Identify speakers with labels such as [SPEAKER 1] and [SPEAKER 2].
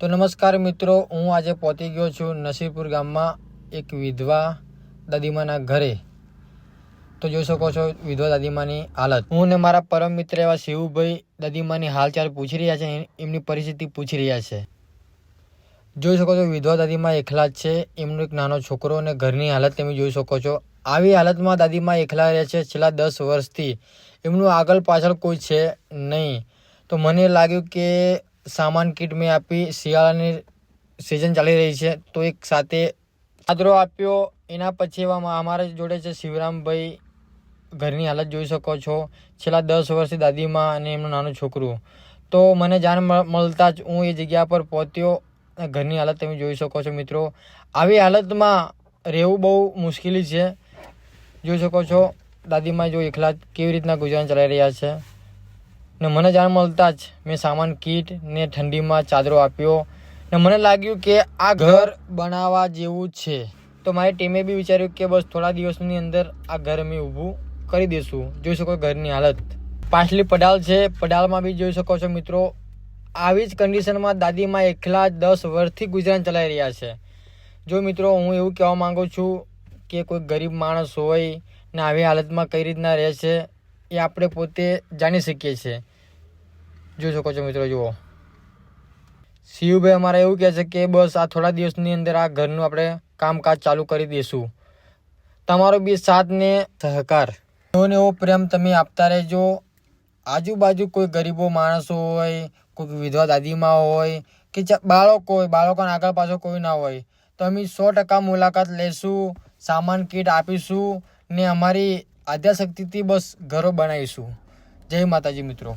[SPEAKER 1] તો નમસ્કાર મિત્રો, હું આજે પહોંચી ગયો છું નસીરપુર ગામમાં એક વિધવા દાદીમાના ઘરે. તો જોઈ શકો છો વિધવા દાદીમાની હાલત. હું ને મારા પરમ મિત્ર એવા શિવભાઈ દાદીમાની હાલચાલ પૂછી રહ્યા છે એમની પરિસ્થિતિ પૂછી રહ્યા છે. જોઈ શકો છો વિધવા દાદીમાં એકલા જ છે, એમનો એક નાનો છોકરો અને ઘરની હાલત તમે જોઈ શકો છો. આવી હાલતમાં દાદીમાં એકલા રહે છે છેલ્લા દસ વર્ષથી. એમનું આગળ પાછળ કોઈ છે નહીં. તો મને લાગ્યું કે સામાન કીટ મેં આપી, શિયાળાની સિઝન ચાલી રહી છે, તો એક સાથે આદરો આપ્યો. એના પછી અમારા જોડે છે શિવરામભાઈ. ઘરની હાલત જોઈ શકો છો. છેલ્લા દસ વર્ષથી દાદીમાં અને એમનું નાનું છોકરું. તો મને જાણ મળ- મળતા જ હું એ જગ્યા પર પહોંચ્યો. ઘરની હાલત તમે જોઈ શકો છો મિત્રો. આવી હાલતમાં રહેવું બહુ મુશ્કેલી છે. જોઈ શકો છો, દાદીમાં જો એકલા કેવી રીતના ગુજરાન ચલાવી રહ્યા છે. ને મને જાણ મળતા જ મેં સામાન કીટ ને ઠંડીમાં ચાદરો આપ્યો ને મને લાગ્યું કે આ ઘર બનાવવા જેવું છે. તો મારી ટીમે બી વિચાર્યું કે બસ થોડા દિવસની અંદર આ ઘર અમે ઊભું કરી દઈશું જોઈ શકો ઘરની હાલત. પાછલી પડાલ છે પડાલમાં બી જોઈ શકો છો મિત્રો આવી જ કન્ડિશનમાં દાદીમાં એકલા જ દસ વર્ષથી ગુજરાન ચલાવી રહ્યા છે. જો મિત્રો હું એવું કહેવા માંગુ છું કે કોઈ ગરીબ માણસ હોય ને આવી હાલતમાં કઈ રીતના રહે છે એ આપણે પોતે જાણી શકીએ છીએ. જોઈ શકો છો મિત્રો, જુઓ. શિવભાઈ અમારે એવું કહે છે કે બસ આ થોડા દિવસની અંદર આ ઘરનું આપણે કામકાજ ચાલુ કરી દઈશું તમારો બી સાથ ને સહકાર. એવો ને એવો પ્રેમ તમે આપતા રહેજો. આજુબાજુ કોઈ ગરીબો માણસો હોય, કોઈ વિધવા દાદીમાં હોય, કે બાળકો હોય, બાળકોના આગળ પાછળ કોઈ ના હોય, તો અમે સો ટકા મુલાકાત લેશું, સામાન કીટ આપીશું ને અમારી આદ્યાશક્તિથી બસ ઘરો બનાવીશું. જય માતાજી મિત્રો.